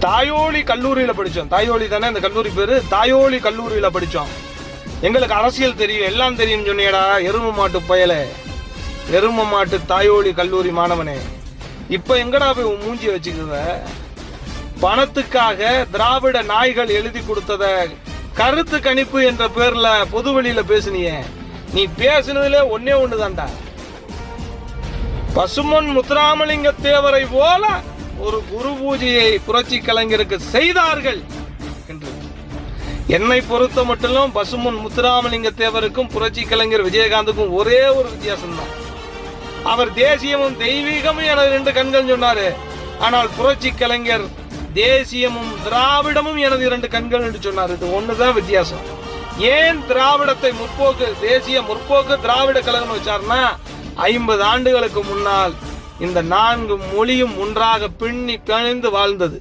தாயோலி கல்லூரியில படிச்சோம். தாயோலி தானே அந்த கல்லூரி பேரு? தாயோலி கல்லூரியில படிச்சோம். எங்களுக்கு அரசியல் தெரியும். எல்லாம் தெரியும் சொன்னியடா எரும மாட்டு பயலே. எரும மாட்டு தாயோலி கல்லூரி மாணவனே. இப்ப எங்கடா போய் மூஞ்சி வச்சுக்குத பணத்துக்காக திராவிட நாய்கள் எழுதி கொடுத்தத கருத்து கணிப்பு என்ற பேர்ல பொது வழியில பேசுனியே. நீ பேசுனதுல ஒன்னே ஒண்ணுதான்டா. பசுமன் முத்துராமலிங்க தேவரை போல ஒரு குரு பூஜையை புரட்சி கலைஞருக்கு செய்தார்கள் என்று. என்னை பொறுத்த மட்டும் பசுமுன் முத்துராமலிங்க தேவருக்கும் புரட்சி கலைஞர் விஜயகாந்துக்கும் ஒரே ஒரு வித்தியாசம் தான் அவர் தேசியமும் தெய்வீகமும் எனது ரெண்டு கண்கள் சொன்னாரு. ஆனால் புரட்சி கலைஞர் தேசியமும் திராவிடமும் எனது இரண்டு கண்கள் என்று சொன்னார். இது ஒண்ணுதான் வித்தியாசம். ஏன் திராவிடத்தை முற்போக்கு தேசிய முற்போக்கு திராவிட கழகம் வச்சார்னா ஐம்பது ஆண்டுகளுக்கு முன்னால் இந்த நான்கு மொழியும் ஒன்றாக பின்னி பிணைந்து வாழ்ந்தது.